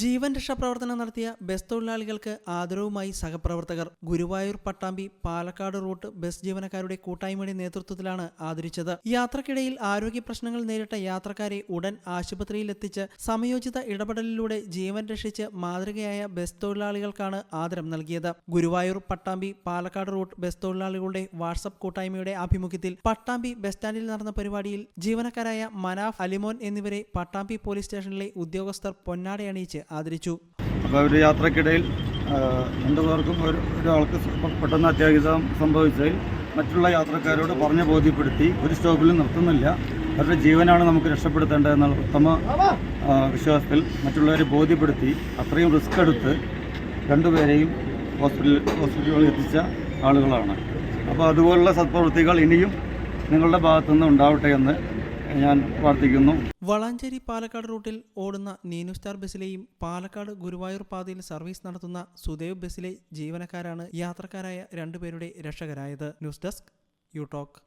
ജീവൻ രക്ഷാപ്രവർത്തനം നടത്തിയ ബസ് തൊഴിലാളികൾക്ക് ആദരവുമായി സഹപ്രവർത്തകർ ഗുരുവായൂർ പട്ടാമ്പി പാലക്കാട് റൂട്ട് ബസ് ജീവനക്കാരുടെ കൂട്ടായ്മയുടെ നേതൃത്വത്തിലാണ് ആദരിച്ചത്. യാത്രക്കിടയിൽ ആരോഗ്യ പ്രശ്നങ്ങൾ നേരിട്ട യാത്രക്കാരെ ഉടൻ ആശുപത്രിയിൽ എത്തിച്ച് സമയോചിത ഇടപെടലിലൂടെ ജീവൻ രക്ഷിച്ച് മാതൃകയായ ബസ് തൊഴിലാളികൾക്കാണ് ആദരം നൽകിയത്. ഗുരുവായൂർ പട്ടാമ്പി പാലക്കാട് റൂട്ട് ബസ് തൊഴിലാളികളുടെ വാട്സപ്പ് കൂട്ടായ്മയുടെ ആഭിമുഖ്യത്തിൽ പട്ടാമ്പി ബസ് സ്റ്റാൻഡിൽ നടന്ന പരിപാടിയിൽ ജീവനക്കാരായ മനാഫ് അലിമോൻ എന്നിവരെ പട്ടാമ്പി പോലീസ് സ്റ്റേഷനിലെ ഉദ്യോഗസ്ഥർ പൊന്നാടയണിയിച്ച് ആദരിച്ചു. അപ്പോൾ ഒരു യാത്രക്കിടയിൽ രണ്ടു പേർക്കും ഒരു ഒരാൾക്ക് പെട്ടെന്ന് അത്യാഹിതം സംഭവിച്ചതിൽ മറ്റുള്ള യാത്രക്കാരോട് പറഞ്ഞ് ബോധ്യപ്പെടുത്തി ഒരു സ്റ്റോപ്പിലും നിർത്തുന്നില്ല. അവരുടെ ജീവനാണ് നമുക്ക് രക്ഷപ്പെടുത്തേണ്ടത് എന്നുള്ള ഉത്തമ വിശ്വാസത്തിൽ മറ്റുള്ളവരെ ബോധ്യപ്പെടുത്തി അത്രയും റിസ്ക് എടുത്ത് രണ്ടുപേരെയും ഹോസ്പിറ്റലിൽ ഹോസ്പിറ്റലുകളിൽ എത്തിച്ച ആളുകളാണ്. അപ്പോൾ അതുപോലുള്ള സത്പ്രവൃത്തികൾ ഇനിയും നിങ്ങളുടെ ഭാഗത്തുനിന്ന് ഉണ്ടാവട്ടെ എന്ന് ഞാൻ പ്രാർത്ഥിക്കുന്നു. വളാഞ്ചേരി പാലക്കാട് റൂട്ടിൽ ഓടുന്ന നീനു സ്റ്റാർ ബസ്സിലെയും പാലക്കാട് ഗുരുവായൂർ പാതയിൽ സർവീസ് നടത്തുന്ന സുദേവ് ബസ്സിലെ ജീവനക്കാരാണ് യാത്രക്കാരായ രണ്ടുപേരുടെ രക്ഷകരായത്. News desk you talk